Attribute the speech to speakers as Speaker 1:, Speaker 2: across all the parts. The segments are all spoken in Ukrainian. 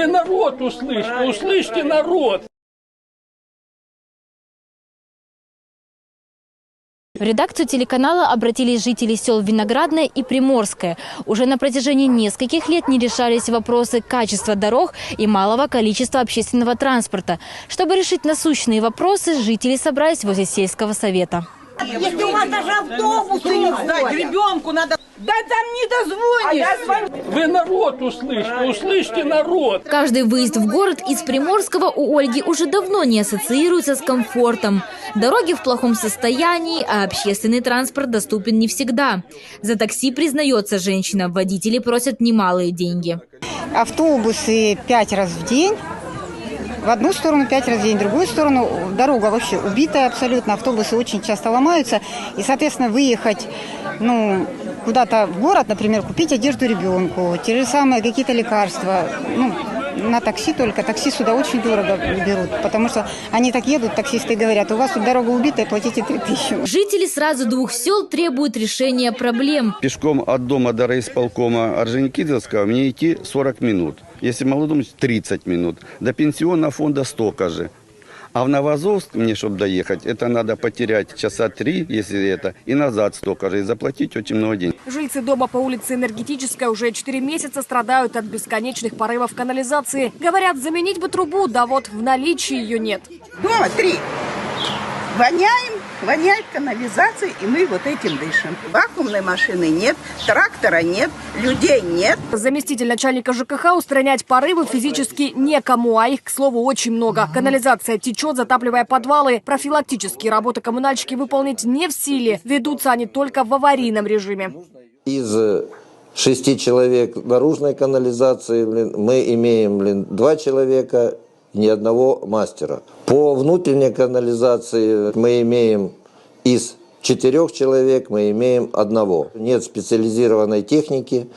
Speaker 1: Вы народ услышьте, услышьте народ.
Speaker 2: В редакцию телеканала обратились жители сел Виноградное и Приморское. Уже на протяжении нескольких лет не решались вопросы качества дорог и малого количества общественного транспорта. Чтобы решить насущные вопросы, жители собрались возле сельского совета.
Speaker 3: Если у вас даже автобусы не ходят.
Speaker 4: Ребенку надо...
Speaker 3: Да там не дозвонишь.
Speaker 1: Вы народ услышьте, услышьте народ.
Speaker 2: Каждый выезд в город из Приморского у Ольги уже давно не ассоциируется с комфортом. Дороги в плохом состоянии, а общественный транспорт доступен не всегда. За такси, признается женщина, водители просят немалые деньги.
Speaker 5: автобусы пять раз в день. В одну сторону пять раз в день, в другую сторону дорога вообще убитая абсолютно. Автобусы очень часто ломаются. И, соответственно, выехать ну, куда-то в город, например, купить одежду ребенку, те же самые какие-то лекарства. Ну, на такси только. Такси сюда очень дорого берут, потому что они так едут, таксисты говорят, у вас тут дорога убитая, платите 3000.
Speaker 2: Жители сразу двух сел требуют решения проблем.
Speaker 6: Пешком от дома до райисполкома Орджоникидзевского мне идти 40 минут. Если молодому 30 минут. До пенсионного фонда столько же. А в Новозовск мне, чтобы доехать, это надо потерять часа три, если это, и назад столько же, и заплатить очень много денег.
Speaker 4: Жильцы дома по улице Энергетическая уже 4 месяца страдают от бесконечных порывов канализации. Говорят, заменить бы трубу, да вот в наличии ее нет.
Speaker 3: Дома три. Воняем, воняет канализация, и мы вот этим дышим. Вакуумной машины нет, трактора нет, людей нет.
Speaker 4: Заместитель начальника ЖКХ устранять порывы физически некому, а их, к слову, очень много. Канализация течет, затапливая подвалы. Профилактические работы коммунальщики выполнить не в силе. Ведутся они только в аварийном режиме.
Speaker 7: из э, шести человек наружной канализации блин, мы имеем блин, два человека ни одного мастера. По внутренней канализации мы имеем из четырех человек мы имеем одного. Нет специализированной техники,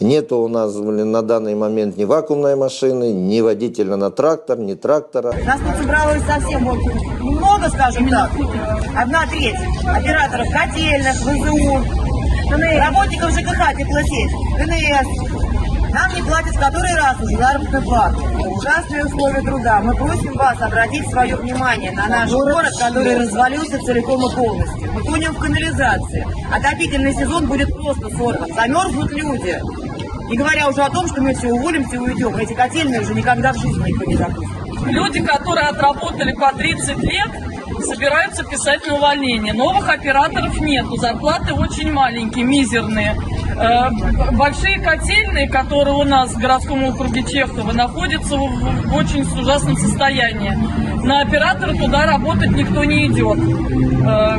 Speaker 7: нет у нас блин, на данный момент ни вакуумной машины, ни водителя на трактор, ни трактора.
Speaker 8: Нас тут собралось совсем много, скажем так. Одна треть операторов котельных, ВЗУ, работников ЖКХ, теплосеть, КНС. Нам не платят в который раз уже заработную плату. Ужасные условия труда. Мы просим вас обратить свое внимание на наш город, который развалился целиком и полностью. Мы тонем в канализации. Отопительный сезон будет просто сорван. Замерзнут люди. Не говоря уже о том, что мы все уволимся и уйдем. Эти котельные уже никогда в жизни никто не запустит.
Speaker 9: Люди, которые отработали по 30 лет, собираются писать на увольнение. Новых операторов нету, зарплаты очень маленькие, мизерные. Э, Большие котельные, которые у нас в городском округе Чехова, находятся в, очень ужасном состоянии. На оператора туда работать никто не идет. Э,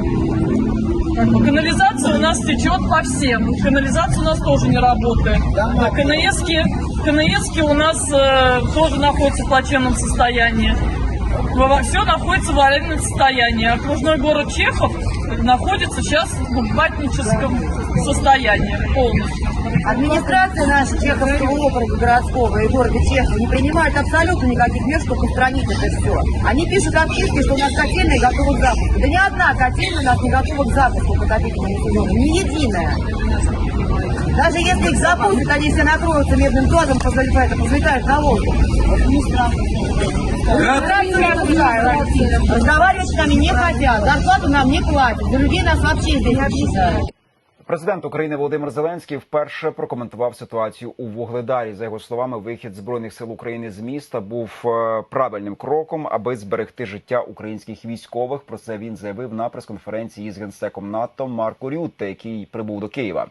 Speaker 9: канализация у нас течет по всем. Канализация у нас тоже не работает. Да, КНСки, КНСки у нас э, тоже находятся в плачевном состоянии. Все находится в аварийном состоянии. Окружной город Чехов находится сейчас в упадническом состоянии полностью.
Speaker 8: Администрация наша Чеховского округа городского и города Чехова не принимает абсолютно никаких мер, чтобы устранить это все. Они пишут отписки, что у нас котельная готова к запуску. Да ни одна котельная у нас не готова к запуску к отопительному. Ни единая. Даже если их запустят, они все накроются медным газом, позалетают, позалетают на воздух. Это не страшно. Разговаривать с нами не хотят, зарплату нам не платят, за нас вообще не считают.
Speaker 10: Президент України Володимир Зеленський вперше прокоментував ситуацію у Вугледарі. За його словами, вихід збройних сил України з міста був е, правильним кроком, аби зберегти життя українських військових. Про це він заявив на прес-конференції з генсеком НАТО Марко Рютте, який прибув до Києва.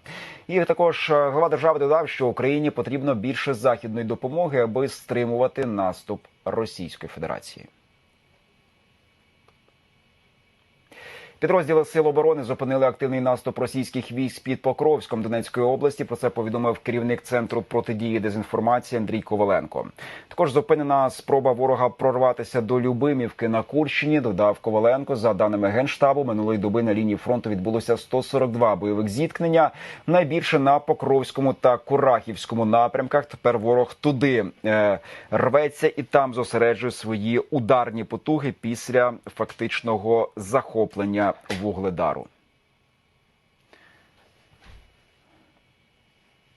Speaker 10: І також е, глава держави додав, що Україні потрібно більше західної допомоги, аби стримувати наступ Російської Федерації. Підрозділи Сил оборони зупинили активний наступ російських військ під Покровськом Донецької області. Про це повідомив керівник центру протидії дезінформації Андрій Коваленко. Також зупинена спроба ворога прорватися до Любимівки на Курщині. Додав Коваленко. За даними генштабу, минулої доби на лінії фронту відбулося 142 бойових зіткнення. Найбільше на Покровському та Курахівському напрямках. Тепер ворог туди е, рветься і там зосереджує свої ударні потуги після фактичного захоплення Вугледару.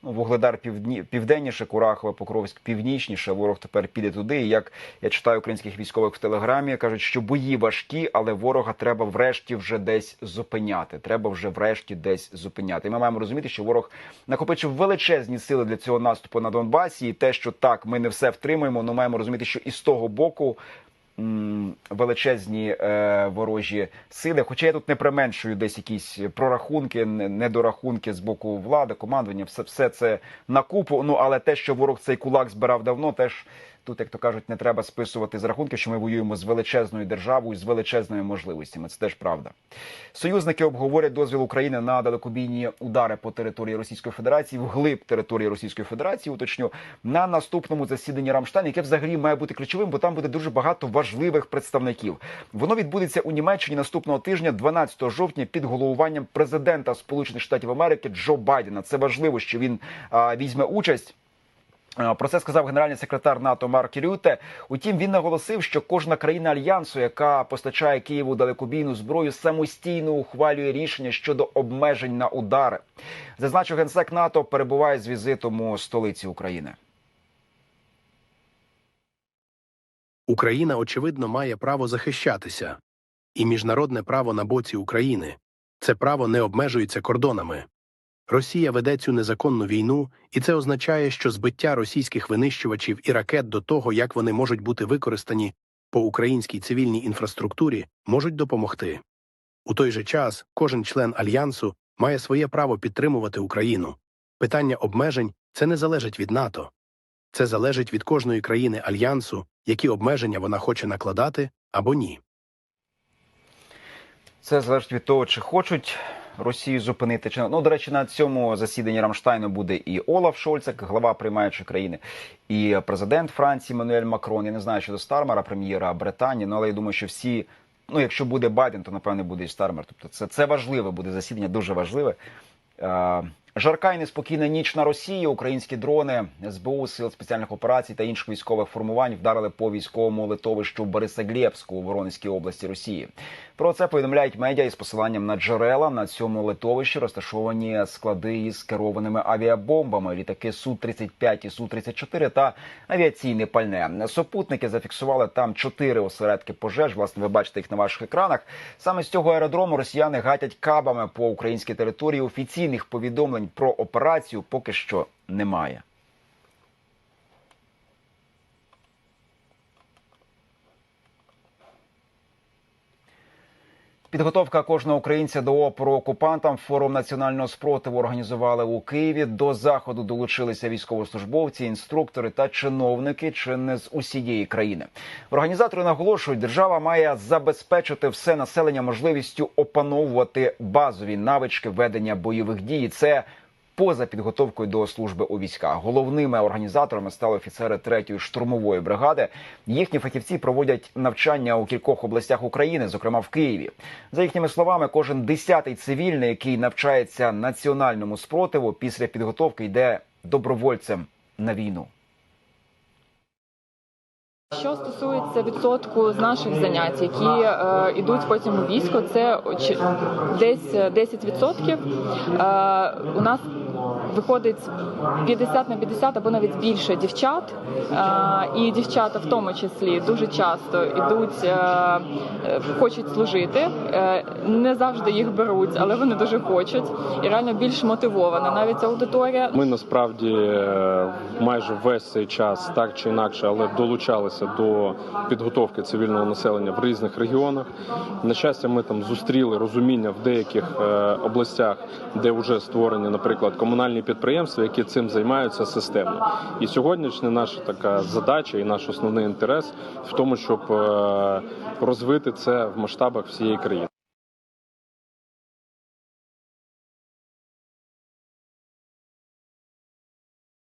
Speaker 10: Ну, Вугледар півдні, південніше, Курахове, Покровськ північніше. Ворог тепер піде туди. І як я читаю українських військових в телеграмі, кажуть, що бої важкі, але ворога треба врешті вже десь зупиняти. Треба вже врешті десь зупиняти. І ми маємо розуміти, що ворог накопичив величезні сили для цього наступу на Донбасі. І те, що так, ми не все втримуємо, але маємо розуміти, що і з того боку. Величезні е, ворожі сили, хоча я тут не применшую десь якісь прорахунки, не- недорахунки з боку влади, командування, все, все це на купу. Ну але те, що ворог цей кулак збирав давно, теж тут, як то кажуть, не треба списувати з рахунки, що ми воюємо з величезною державою, з величезними можливостями. Це теж правда. Союзники обговорять дозвіл України на далекобійні удари по території Російської Федерації, вглиб території Російської Федерації. Уточню на наступному засіданні Рамштайн, яке взагалі має бути ключовим, бо там буде дуже багато важливих представників. Воно відбудеться у Німеччині наступного тижня, 12 жовтня, під головуванням президента Сполучених Штатів Америки Джо Байдена. Це важливо, що він а, візьме участь. А, Про це сказав генеральний секретар НАТО Марк Рюте. Утім, він наголосив, що кожна країна альянсу, яка постачає Києву далекобійну зброю, самостійно ухвалює рішення щодо обмежень на удари. Зазначив генсек НАТО, перебуває з візитом у столиці України.
Speaker 11: Україна, очевидно, має право захищатися, і міжнародне право на боці України це право не обмежується кордонами. Росія веде цю незаконну війну, і це означає, що збиття російських винищувачів і ракет до того, як вони можуть бути використані по українській цивільній інфраструктурі, можуть допомогти. У той же час кожен член альянсу має своє право підтримувати Україну. Питання обмежень це не залежить від НАТО. Це залежить від кожної країни альянсу, які обмеження вона хоче накладати або ні.
Speaker 10: Це залежить від того, чи хочуть Росію зупинити, чи ну до речі, на цьому засіданні Рамштайну буде і Олаф Шольц, як глава приймаючої країни, і президент Франції Мануель Макрон. Я не знаю щодо Стармера, прем'єра Британії. Ну але я думаю, що всі. Ну, якщо буде Байден, то напевне буде і Стармер. Тобто, це, це важливе буде засідання, дуже важливе. Е, Жарка і неспокійна ніч на Росії. Українські дрони СБУ, сил спеціальних операцій та інших військових формувань вдарили по військовому литовищу Борисоглєбську у Воронезькій області Росії. Про це повідомляють медіа із посиланням на джерела. На цьому литовищі розташовані склади із керованими авіабомбами, літаки су 35 і су 34 та авіаційне пальне. Супутники зафіксували там чотири осередки пожеж. Власне, ви бачите їх на ваших екранах. Саме з цього аеродрому росіяни гатять кабами по українській території. Офіційних повідомлень про операцію поки що немає. Підготовка кожного українця до опору окупантам форум національного спротиву організували у Києві. До заходу долучилися військовослужбовці, інструктори та чиновники чи не з усієї країни. Організатори наголошують, держава має забезпечити все населення можливістю опановувати базові навички ведення бойових дій. Це поза підготовкою до служби у військах. Головними організаторами стали офіцери 3-ї штурмової бригади. Їхні фахівці проводять навчання у кількох областях України, зокрема в Києві. За їхніми словами, кожен десятий цивільний, який навчається національному спротиву, після підготовки йде добровольцем на війну.
Speaker 12: Що стосується відсотку з наших занять, які е, йдуть потім у військо, це десь 10%. Е, у нас виходить 50 на 50 або навіть більше дівчат. Е, і дівчата в тому числі дуже часто йдуть, е, хочуть служити. Е, не завжди їх беруть, але вони дуже хочуть. І реально більш мотивована навіть аудиторія.
Speaker 13: Ми насправді майже весь цей час так чи інакше, але долучалися до підготовки цивільного населення в різних регіонах. На щастя, ми там зустріли розуміння в деяких областях, де вже створені, наприклад, комунальні підприємства, які цим займаються системно. І сьогоднішня наша така задача і наш основний інтерес в тому, щоб е, розвити це в масштабах всієї країни.